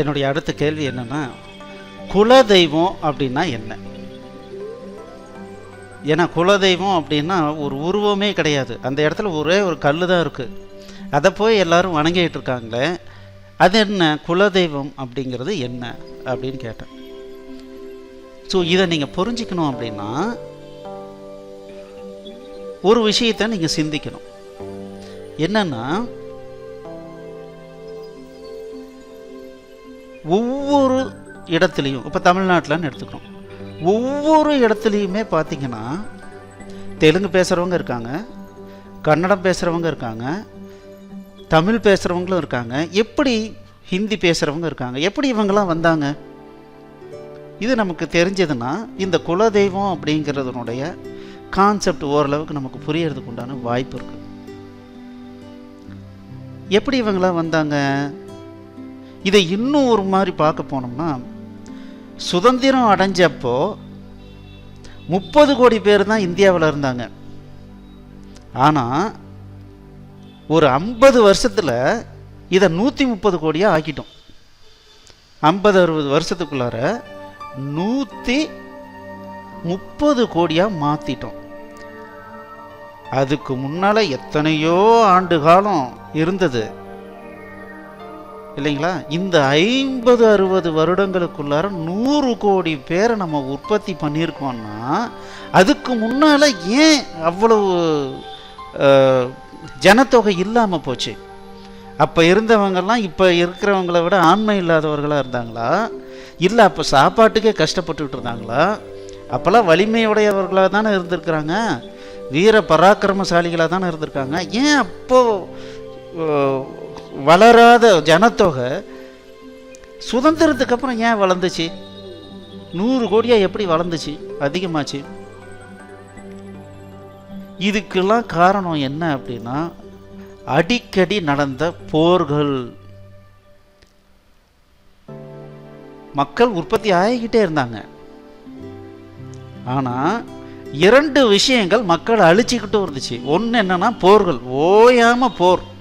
என்னுடைய அடுத்த கேள்வி என்னென்னா குலதெய்வம் அப்படின்னா என்ன? ஏன்னா குலதெய்வம் அப்படின்னா ஒரு உருவமே கிடையாது. அந்த இடத்துல ஒரே ஒரு கல் தான் இருக்குது அதை போய் எல்லாரும் வணங்கிட்டு இருக்காங்களே அது என்ன? குலதெய்வம் அப்படிங்கிறது என்ன? அப்படின்னு கேட்டேன். ஸோ இதை நீங்கள் புரிஞ்சுக்கணும் அப்படின்னா ஒரு விஷயத்தை நீங்கள் சிந்திக்கணும். என்னென்னா ஒவ்வொரு இடத்துலையும் இப்போ தமிழ்நாட்டில்னு எடுத்துக்கிறோம். ஒவ்வொரு இடத்துலையுமே பார்த்திங்கன்னா தெலுங்கு பேசுகிறவங்க இருக்காங்க கன்னடம் பேசுகிறவங்க இருக்காங்க தமிழ் பேசுகிறவங்களும் இருக்காங்க எப்படி ஹிந்தி பேசுகிறவங்க இருக்காங்க எப்படி இவங்கெல்லாம் வந்தாங்க? இது நமக்கு தெரிஞ்சதுன்னா இந்த குலதெய்வம் அப்படிங்கிறதுனுடைய கான்செப்ட் ஓரளவுக்கு நமக்கு புரியறதுக்கு உண்டான வாய்ப்பு இருக்குது எப்படி இவங்களாம் வந்தாங்க? இதை இன்னும் ஒரு மாதிரி பார்க்க போனோம்னா சுதந்திரம் அடைஞ்சப்போ முப்பது கோடி பேர் தான் இந்தியாவில் இருந்தாங்க. ஆனால் ஒரு ஐம்பது வருஷத்தில் இதை நூற்றி முப்பது கோடியாக ஆக்கிட்டோம். ஐம்பது அறுபது வருஷத்துக்குள்ளார நூற்றி முப்பது கோடியாக மாற்றிட்டோம் அதுக்கு முன்னால் எத்தனையோ ஆண்டு காலம் இருந்தது. இல்லைங்களா? இந்த ஐம்பது அறுபது வருடங்களுக்குள்ளார நூறு கோடி பேரை நம்ம உற்பத்தி பண்ணியிருக்கோம்னா அதுக்கு முன்னால் ஏன் அவ்வளவு ஜனத்தொகை இல்லாமல் போச்சு? அப்போ இருந்தவங்கெல்லாம் இப்போ இருக்கிறவங்கள விட ஆண்மை இல்லாதவர்களாக இருந்தாங்களா? இல்லை அப்போ சாப்பாட்டுக்கே கஷ்டப்பட்டுக்கிட்டு இருந்தாங்களா அப்போல்லாம் வலிமையுடையவர்களாக தானே இருந்திருக்கிறாங்க. வீர பராக்கிரமசாலிகளாக தானே இருந்திருக்காங்க. ஏன் அப்போ வளராத ஜனத்தொகை சுதந்திரத்துக்கு அப்புறம் ஏன் வளர்ந்துச்சு? நூறு கோடியாக எப்படி வளர்ந்துச்சு? அதிகமாச்சு. இதுக்கெல்லாம் காரணம் என்ன அப்படின்னா அடிக்கடி நடந்த போர்கள். மக்கள் உற்பத்தி ஆகிக்கிட்டே இருந்தாங்க. ஆனால் இரண்டு விஷயங்கள் மக்கள் அழிச்சிக்கிட்டும் இருந்துச்சு. ஒன்று என்னன்னா போர்கள். ஓயாமல் போர்.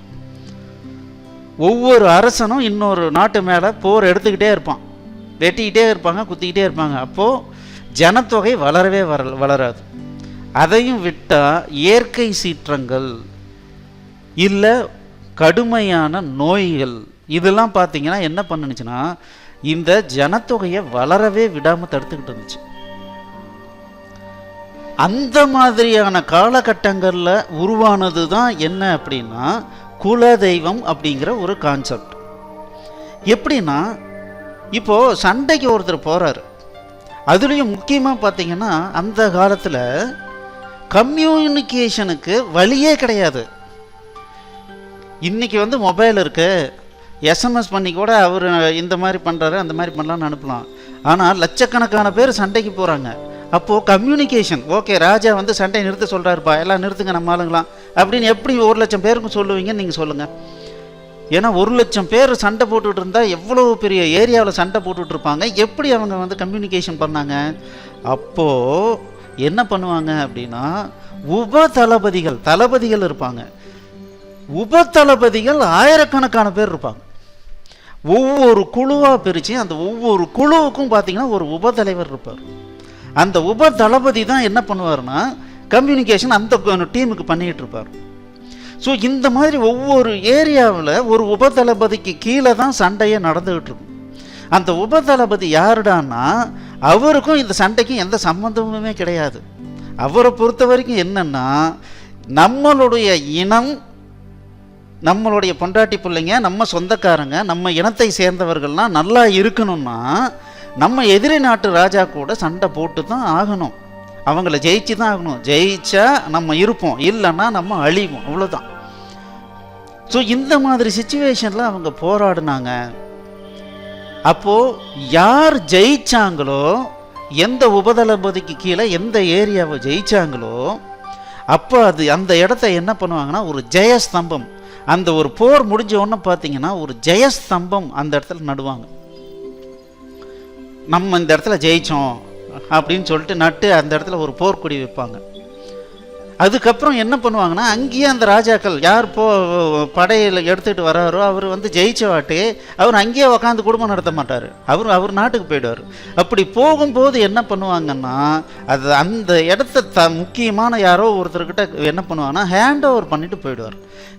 ஒவ்வொரு அரசனும் இன்னொரு நாட்டு மேலே போர் எடுத்துக்கிட்டே இருப்பான். வெட்டிக்கிட்டே இருப்பாங்க குத்திக்கிட்டே இருப்பாங்க. அப்போது ஜனத்தொகை வளரவே வர வளராது. அதையும் விட்டால் இயற்கை சீற்றங்கள் இல்லை கடுமையான நோய்கள். இதெல்லாம் பார்த்தீங்கன்னா என்ன பண்ணுச்சுன்னா இந்த ஜனத்தொகையை வளரவே விடாமல் தடுத்துக்கிட்டு இருந்துச்சு. அந்த மாதிரியான காலகட்டங்களில் உருவானது தான் என்ன அப்படின்னா குலதெய்வம் அப்படிங்கிற ஒரு கான்செப்ட் எப்படின்னா இப்போ சண்டைக்கு ஒருத்தர் போகிறார் அதுலேயும் முக்கியமாக பார்த்தீங்கன்னா அந்த காலத்தில் கம்யூனிகேஷனுக்கு வழியே கிடையாது. இன்னைக்கு வந்து மொபைல் இருக்குது எஸ்எம்எஸ் பண்ணி கூட அவர் இந்த மாதிரி பண்ணுறாரு அந்த மாதிரி பண்ணலாம்னு அனுப்பலாம். ஆனால் லட்சக்கணக்கான பேர் சண்டைக்கு போகிறாங்க அப்போது கம்யூனிகேஷன் ஓகே ராஜா வந்து சண்டையை நிறுத்த சொல்கிறாருப்பா எல்லாம் நிறுத்துங்க நம்ம ஆளுங்களாம் அப்படின்னு எப்படி ஒரு லட்சம் பேருக்கும் சொல்லுவீங்கன்னு நீங்கள் சொல்லுங்கள் ஏன்னா ஒரு லட்சம் பேர் சண்டை போட்டுட்டு இருந்தால் எவ்வளோ பெரிய ஏரியாவில் சண்டை போட்டுட்டு இருப்பாங்க எப்படி அவங்க வந்து கம்யூனிகேஷன் பண்ணாங்க? அப்போது என்ன பண்ணுவாங்க அப்படின்னா உப தளபதிகள் தளபதிகள் இருப்பாங்க. உப தளபதிகள் ஆயிரக்கணக்கான பேர் இருப்பாங்க. ஒவ்வொரு குழுவாக பிரித்து அந்த ஒவ்வொரு குழுவுக்கும் பார்த்தீங்கன்னா ஒரு உப தலைவர் இருப்பார். அந்த உப தளபதி தான் என்ன பண்ணுவார்னா கம்யூனிகேஷன் அந்த டீமுக்கு பண்ணிகிட்டு இருப்பார். ஸோ இந்த மாதிரி ஒவ்வொரு ஏரியாவில் ஒரு உப தளபதிக்கு கீழே தான் சண்டையே நடந்துகிட்டு இருக்கும். அந்த உப தளபதி யாருடான்னா அவருக்கும் இந்த சண்டைக்கும் எந்த சம்மந்தமுமே கிடையாது. அவரை பொறுத்த வரைக்கும் என்னென்னா நம்மளுடைய இனம் நம்மளுடைய பொண்டாட்டி பிள்ளைங்க நம்ம சொந்தக்காரங்க நம்ம இனத்தை சேர்ந்தவர்கள்லாம் நல்லா இருக்கணும்னா நம்ம எதிரி நாட்டு ராஜா கூட சண்டை போட்டு தான் ஆகணும். அவங்கள ஜெயிச்சு தான் ஆகணும். ஜெயிச்சா நம்ம இருப்போம். இல்லைன்னா நம்ம அழிவோம். அவ்வளோதான் ஸோ இந்த மாதிரி சுச்சுவேஷனில் அவங்க போராடினாங்க. அப்போது யார் ஜெயிச்சாங்களோ எந்த உபதளபதிக்கு கீழே எந்த ஏரியாவை ஜெயிச்சாங்களோ அப்போ அது அந்த இடத்த என்ன பண்ணுவாங்கன்னா ஒரு ஜெயஸ்தம்பம். அந்த ஒரு போர் முடிஞ்ச உடனே பார்த்தீங்கன்னா ஒரு ஜெயஸ்தம்பம் அந்த இடத்துல நடுவாங்க. நம்ம இந்த இடத்துல ஜெயிச்சோம் அப்படின்னு சொல்லிட்டு நட்டு அந்த இடத்துல ஒரு போர்க்கொடி வைப்பாங்க. அதுக்கப்புறம் என்ன பண்ணுவாங்கன்னா அங்கேயே அந்த ராஜாக்கள் யார் போ படையில் எடுத்துகிட்டு வராரோ அவர் வந்து ஜெயிச்ச வாட்டி அவர் அங்கேயே உக்காந்து குடும்பம் நடத்த மாட்டார். அவர் அவர் நாட்டுக்கு போயிடுவார். அப்படி போகும்போது என்ன பண்ணுவாங்கன்னா அது அந்த இடத்த த முக்கியமான யாரோ ஒருத்தர்கிட்ட என்ன பண்ணுவாங்கன்னா ஹேண்ட் ஓவர் பண்ணிட்டு போயிடுவார்.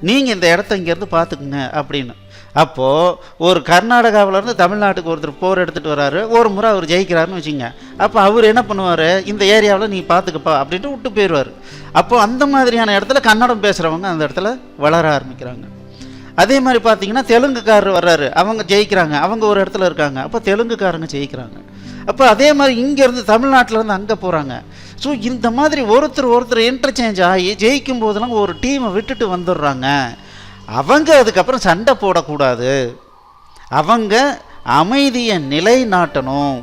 நீங்கள் இந்த இடத்த இங்கேருந்து பார்த்துக்குங்க அப்படின்னு. அப்போது ஒரு கர்நாடகாவிலேருந்து தமிழ்நாட்டுக்கு ஒருத்தர் போர் எடுத்துகிட்டு வராரு. ஒரு முறை அவர் ஜெயிக்கிறாருன்னு வச்சுங்க. அப்போ அவர் என்ன பண்ணுவார்? இந்த ஏரியாவில் நீ பார்த்துக்கப்பா அப்படின்ட்டு விட்டு போயிடுவார் அப்போ அந்த மாதிரியான இடத்துல கன்னடம் பேசுகிறவங்க அந்த இடத்துல வளர ஆரம்பிக்கிறாங்க. அதே மாதிரி பார்த்தீங்கன்னா தெலுங்குக்காரர் வர்றாரு. அவங்க ஜெயிக்கிறாங்க. அவங்க ஒரு இடத்துல இருக்காங்க. அப்போ தெலுங்குக்காரங்க ஜெயிக்கிறாங்க. அப்போ அதே மாதிரி இங்கேருந்து தமிழ்நாட்டிலேருந்து அங்கே போகிறாங்க ஸோ இந்த மாதிரி ஒருத்தர் ஒருத்தர் இன்டர்சேஞ்ச் ஆகி ஜெயிக்கும் போதெல்லாம் ஒரு டீமை விட்டுட்டு வந்துடுறாங்க. அவங்க அதுக்கப்புறம் சண்டை போடக்கூடாது. அவங்க அமைதியை நிலைநாட்டணும்.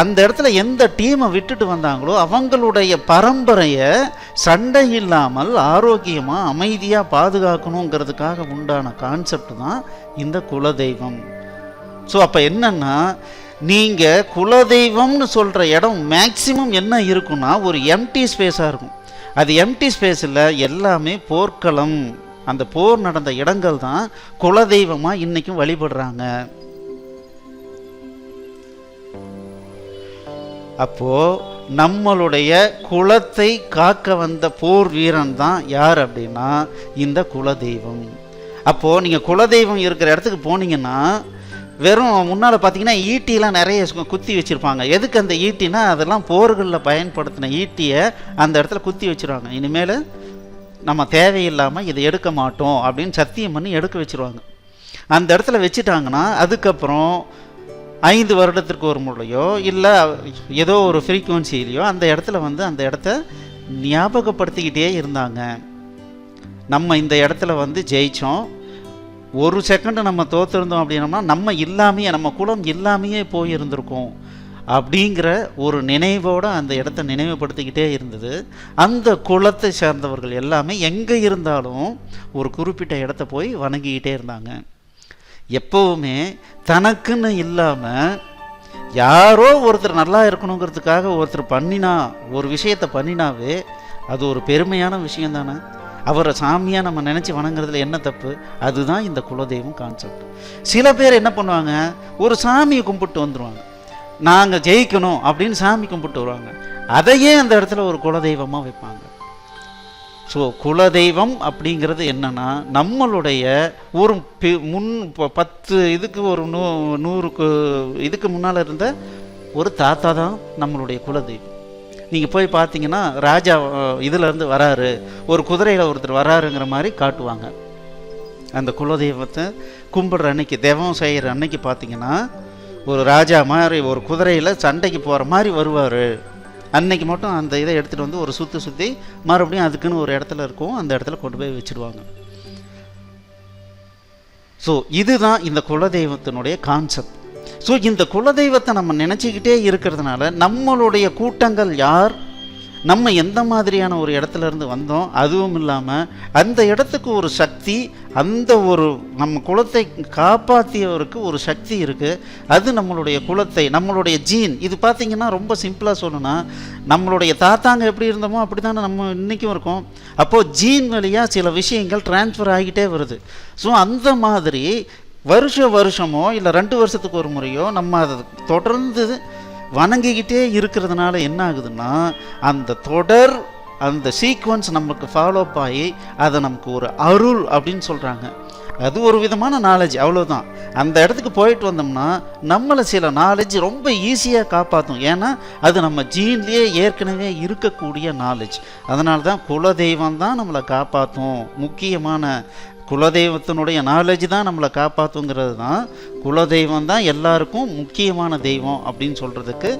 அந்த இடத்துல எந்த டீமை விட்டுட்டு வந்தாங்களோ அவங்களுடைய பரம்பரையை சண்டை இல்லாமல் ஆரோக்கியமாக அமைதியாக பாதுகாக்கணுங்கிறதுக்காக உண்டான கான்செப்ட் தான் இந்த குலதெய்வம். ஸோ அப்போ என்னன்னா நீங்கள் குலதெய்வம்னு சொல்கிற இடம் மேக்சிமம் என்ன இருக்குன்னா ஒரு எம்டி ஸ்பேஸாக இருக்கும். அது எம்டி ஸ்பேஸில் எல்லாமே போர்க்களம். அந்த போர் நடந்த இடங்கள் தான் குலதெய்வமாக இன்றைக்கும் வழிபடுறாங்க. அப்போ நம்மளுடைய குலத்தை காக்க வந்த போர் வீரன் தான் யார் அப்படின்னா இந்த குலதெய்வம். அப்போ நீங்க குலதெய்வம் இருக்கிற இடத்துக்கு போனீங்கன்னா வெறும் முன்னால் பார்த்தீங்கன்னா ஈட்டிலாம் நிறைய குத்தி வச்சுருப்பாங்க. எதுக்கு அந்த ஈட்டினா அதெல்லாம் போர்களில் பயன்படுத்தின ஈட்டியை அந்த இடத்துல குத்தி வச்சிருவாங்க. இனிமேல் நம்ம தேவையில்லாமல் இதை எடுக்க மாட்டோம் அப்படின்னு சத்தியம் பண்ணி எடுக்க வச்சிருவாங்க. அந்த இடத்துல வச்சுட்டாங்கன்னா அதுக்கப்புறம் ஐந்து வருடத்திற்கு ஒரு முறையோ இல்லை ஏதோ ஒரு ஃப்ரீக்குவன்சிலையோ அந்த இடத்துல வந்து அந்த இடத்த ஞாபகப்படுத்திக்கிட்டே இருந்தாங்க. நம்ம இந்த இடத்துல வந்து ஜெயித்தோம் ஒரு செகண்டு நம்ம தோத்துருந்தோம் அப்படின்னோம்னா நம்ம இல்லாமையே நம்ம குலம் இல்லாமையே போயிருந்திருக்கோம். அப்படிங்கிற ஒரு நினைவோடு அந்த இடத்த நினைவுபடுத்திக்கிட்டே இருந்தது. அந்த குலத்தை சேர்ந்தவர்கள் எல்லாமே எங்கே இருந்தாலும் ஒரு குறிப்பிட்ட இடத்த போய் வணங்கிக்கிட்டே இருந்தாங்க. எப்போவுமே தனக்குன்னு இல்லாமல் யாரோ ஒருத்தர் நல்லா இருக்கணுங்கிறதுக்காக ஒருத்தர் பண்ணினா ஒரு விஷயத்தை பண்ணினாவே அது ஒரு பெருமையான விஷயம் தானே. அவரை சாமியாக நம்ம நினச்சி வணங்குறதுல என்ன தப்பு? அதுதான் இந்த குலதெய்வம் கான்செப்ட் சில பேர் என்ன பண்ணுவாங்க? ஒரு சாமியை கும்பிட்டு வந்துடுவாங்க நாங்கள் ஜெயிக்கணும் அப்படின்னு சாமி கும்பிட்டு வருவாங்க. அதையே அந்த இடத்துல ஒரு குலதெய்வமாக வைப்பாங்க. ஸோ குலதெய்வம் அப்படிங்கிறது என்னன்னா நம்மளுடைய ஒரு பி- முன் ப- பத்து இதுக்கு ஒரு நூ நூறுக்கு இதுக்கு முன்னால் இருந்த ஒரு தாத்தா தான் நம்மளுடைய குலதெய்வம். நீங்கள் போய் பார்த்தீங்கன்னா ராஜா இதுலேருந்து வராரு. ஒரு குதிரையில் ஒருத்தர் வராருங்கிற மாதிரி காட்டுவாங்க. அந்த குலதெய்வத்தை கும்பிடுற அன்னைக்கு தெய்வம் செய்கிற அன்னைக்கு பார்த்தீங்கன்னா ஒரு ராஜா மாதிரி ஒரு குதிரையில் சண்டைக்கு போகிற மாதிரி வருவார். அன்னைக்கு மட்டும் அந்த இதை எடுத்துகிட்டு வந்து ஒரு சுற்றி சுற்றி மறுபடியும் அதுக்குன்னு ஒரு இடத்துல இருக்கும் அந்த இடத்துல கொண்டு போய் வச்சுருவாங்க. ஸோ இதுதான் இந்த குலதெய்வத்தினுடைய கான்செப்ட் ஸோ இந்த குலதெய்வத்தை நம்ம நினச்சிக்கிட்டே இருக்கிறதுனால நம்மளுடைய கூட்டங்கள் யார்? நம்ம எந்த மாதிரியான ஒரு இடத்துல இருந்து வந்தோம் அதுவும் இல்லாமல் அந்த இடத்துக்கு ஒரு சக்தி அந்த ஒரு நம்ம குலத்தை காப்பாற்றியவருக்கு ஒரு சக்தி இருக்குது அது நம்மளுடைய குலத்தை நம்மளுடைய ஜீன் இது பார்த்திங்கன்னா ரொம்ப சிம்பிளாக சொல்லணும்னா நம்மளுடைய தாத்தாங்க எப்படி இருந்தோமோ அப்படி தானே நம்ம இன்றைக்கும் இருக்கோம். அப்போது ஜீன் வழியாக சில விஷயங்கள் டிரான்ஸ்ஃபர் ஆகிட்டே வருது. ஸோ அந்த மாதிரி வருஷ வருஷமோ இல்லை ரெண்டு வருஷத்துக்கு ஒரு முறையோ நம்ம அதை தொடர்ந்து வணங்கிக்கிட்டே இருக்கிறதுனால என்ன ஆகுதுன்னா அந்த தொடர் அந்த சீக்வன்ஸ் நமக்கு ஃபாலோ ஆகி அதை நமக்கு ஒரு அருள் அப்படின்னு சொல்கிறாங்க அது ஒரு விதமான நாலேஜ் அவ்வளோதான் அந்த இடத்துக்கு போயிட்டு வந்தோம்னா நம்மளை சில நாலேஜ் ரொம்ப ஈஸியாக காப்பாற்றும் ஏன்னா அது நம்ம ஜீன்லேயே ஏற்கனவே இருக்கக்கூடிய நாலேஜ் அதனால தான் குலதெய்வம் தான் நம்மளை காப்பாற்றும் முக்கியமான குலதெய்வத்தினுடைய நாலேஜ் தான் நம்மளை காப்பாற்றுங்கிறது தான். குலதெய்வம் தான் எல்லாருக்கும் முக்கியமான தெய்வம் அப்படின்னு சொல்கிறதுக்கு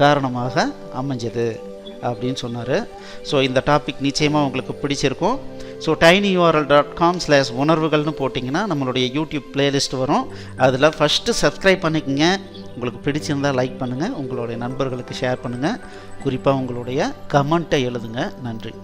காரணமாக அமைஞ்சது அப்படின்னு சொன்னார். ஸோ இந்த டாபிக் நிச்சயமாக உங்களுக்கு பிடிச்சிருக்கும். So tiny URL dot com slash உணர்வுகள்னு போட்டிங்கன்னா நம்மளுடைய யூடியூப் பிளேலிஸ்ட் வரும். அதில் ஃபஸ்ட்டு சப்ஸ்கிரைப் பண்ணிக்கங்க. உங்களுக்கு பிடிச்சிருந்தால் லைக் பண்ணுங்கள் உங்களுடைய நண்பர்களுக்கு ஷேர் பண்ணுங்கள் குறிப்பாக உங்களுடைய கமெண்ட்டை எழுதுங்க. நன்றி.